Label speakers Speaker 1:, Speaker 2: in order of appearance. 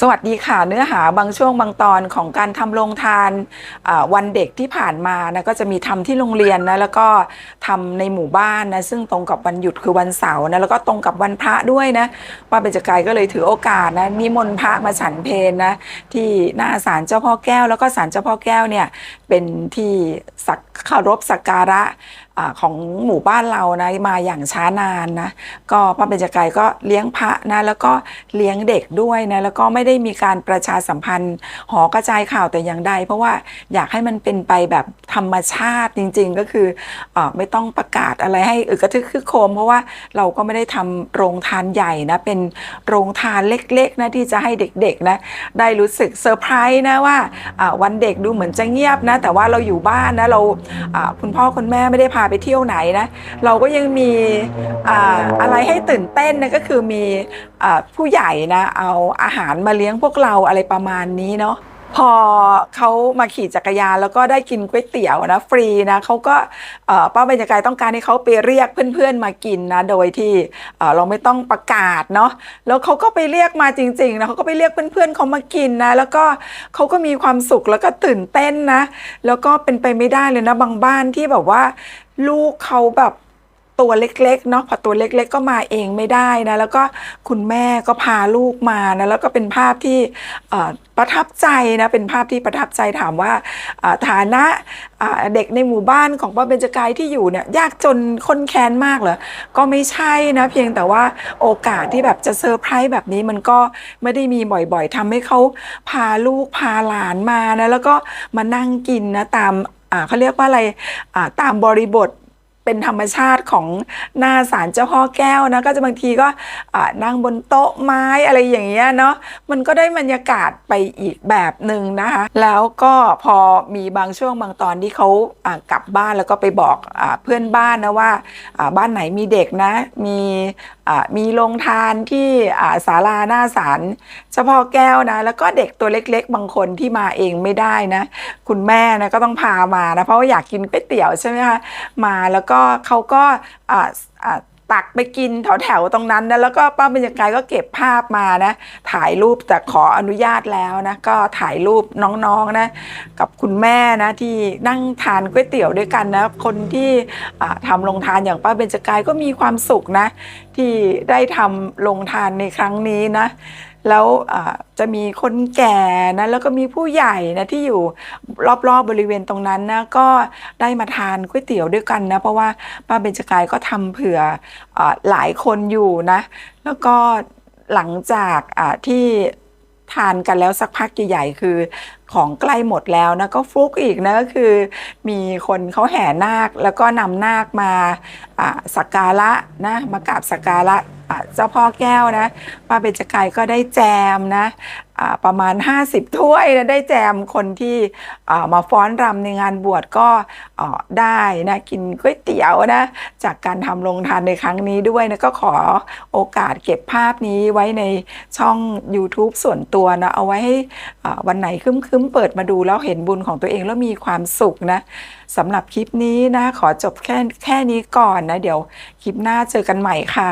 Speaker 1: สวัสดีค่ะเนื้อหาบางช่วงบางตอนของการทำโรงทานวันเด็กที่ผ่านมานะก็จะมีทำที่โรงเรียนนะแล้วก็ทำในหมู่บ้านนะซึ่งตรงกับวันหยุดคือวันเสาร์นะแล้วก็ตรงกับวันพระด้วยนะป้าเบญจกายก็เลยถือโอกาสนะนิมนต์พระมาฉันเพลนะที่หน้าศาลเจ้าพ่อแก้ว แล้วก็ศาลเจ้าพ่อแก้วเนี่ยเป็นที่สักเคารพสักการะของหมู่บ้านเรานะมาอย่างช้านานนะก็พระเบญจไกรก็เลี้ยงพระนะแล้วก็เลี้ยงเด็กด้วยนะแล้วก็ไม่ได้มีการประชาสัมพันธ์ หอกระจายข่าวแต่อย่างใด เพราะว่าอยากให้มันเป็นไปแบบธรรมชาติจริง ๆ ก็คืออไม่ต้องประกาศอะไรให้อึกระทึกคึกโคม เพราะว่าเราก็ไม่ได้ทำโรงทานใหญ่นะ เป็นโรงทานเล็กๆนะที่จะให้เด็กๆนะได้รู้สึกเซอร์ไพรส์นะว่าวันเด็กดูเหมือนจะเงียบนะ แต่ว่าเราอยู่บ้านนะเราคุณพ่อคุณแม่ไม่ได้พาไปเที่ยวไหนนะ เราก็ยังมีออะไรให้ตื่นเต้นนะก็คือมีผู้ใหญ่นะเอาอาหารมาเลี้ยงพวกเราอะไรประมาณนี้เนาะพอเขามาขี่จักรยานแล้วก็ได้กินก๋วยเตี๋ยวนะฟรีนะเขาก็ป้าบรรยากาศต้องการให้เขาไปเรียกเพื่อนๆมากินนะโดยที่เอ่อเราไม่ต้องประกาศเนาะแล้วเขาก็ไปเรียกมาจริงๆนะเขาก็ไปเรียกเพื่อนๆเขามากินนะแล้วก็เขาก็มีความสุขแล้วก็ตื่นเต้นนะแล้วก็เป็นไปไม่ได้เลยนะบางบ้านที่แบบว่า ลูกเขาแบบ ตัวเล็กๆเนาะพอตัวเล็ก ๆ ก็มาเองไม่ได้นะแล้วก็คุณแม่ก็พาลูกมานะแล้วก็เป็นภาพที่ประทับใจนะเป็นภาพที่ประทับใจถามว่าฐานะเด็กในหมู่บ้านของป้าเบญจกายที่อยู่เนี่ยยากจนคนแค้นมากเหรอก็ไม่ใช่นะเพียงแต่ว่าโอกาสที่แบบจะเซอร์ไพรส์แบบนี้มันก็ไม่ได้มีบ่อยๆทำให้เขาพาลูกพาหลานมานะแล้วก็มานั่งกินนะตามเขาเรียกว่าอะไรตามบริบท เป็นธรรมชาติของหน้าศาลเจ้าพ่อแก้วนะก็จะบางทีก็นั่งบนโต๊ะไม้อะไรอย่างเงี้ยเนาะมันก็ได้บรรยากาศไปอีกแบบหนึ่งนะคะ แล้วก็พอมีบางช่วงบางตอนที่เขากลับบ้านแล้วก็ไปบอกอเพื่อนบ้านนะว่าบ้านไหนมีเด็กนะ มี มีโรงทานที่ศาลาหน้าศาลเฉพาะแก้วนะ แล้วก็เด็กตัวเล็ก ๆ บางคนที่มาเองไม่ได้นะ คุณแม่นะก็ต้องพามานะ เพราะว่าอยากกินก๋วยเตี๋ยวใช่ไหมคะมาแล้วก็เขาก็ ตักไปกินแถวแถวตรงนั้นนะแล้วก็ป้าบรรยากาศก็เก็บภาพมานะ ถ่ายรูปแต่ขออนุญาตแล้วนะก็ถ่ายรูปน้องๆนะ กับคุณแม่นะที่นั่งทานก๋วยเตี๋ยวด้วยกันนะคนที่อ่าทำโรงทานอย่างป้าเบญจกายก็มีความสุขนะ ที่ได้ทำโรงทานในครั้งนี้นะ แล้วจะมีคนแก่นะแล้วก็มีผู้ใหญ่นะที่อยู่รอบๆบบริเวณตรงนั้นนะก็ได้มาทานก๋วยเตี๋ยวด้วยกันนะเพราะว่าป้าเบญจกายก็ทำเผื่ออหลายคนอยู่นะ แล้วก็หลังจากที่ทานกันแล้วสักพักใหญ่ๆคือของใกล้หมดแล้วนะก็ฟลุกอีกนะก็คือ มีคนเขาแห่นาคแล้วก็นำนาคมาสักการะนะมากราบสักการะ เจ้าพ่อแก้วนะป้าเบญจกายก็ได้แจมนะประมาณ 50 ถ้วยนะได้แจมคนที่มาฟ้อนรำในงานบวชก็ได้นะกินก๋วยเตี๋ยวนะจากการทำโรงทานในครั้งนี้ด้วยนะก็ขอโอกาสเก็บภาพนี้ไว้ในช่อง YouTube ส่วนตัวนะเอาไว้ให้วันไหนคึ้มๆเปิดมาดูแล้วเห็นบุญของตัวเองแล้วมีความสุขนะสำหรับคลิปนี้นะขอจบแค่แค่นี้ก่อนนะ เดี๋ยวคลิปหน้าเจอกันใหม่ค่ะ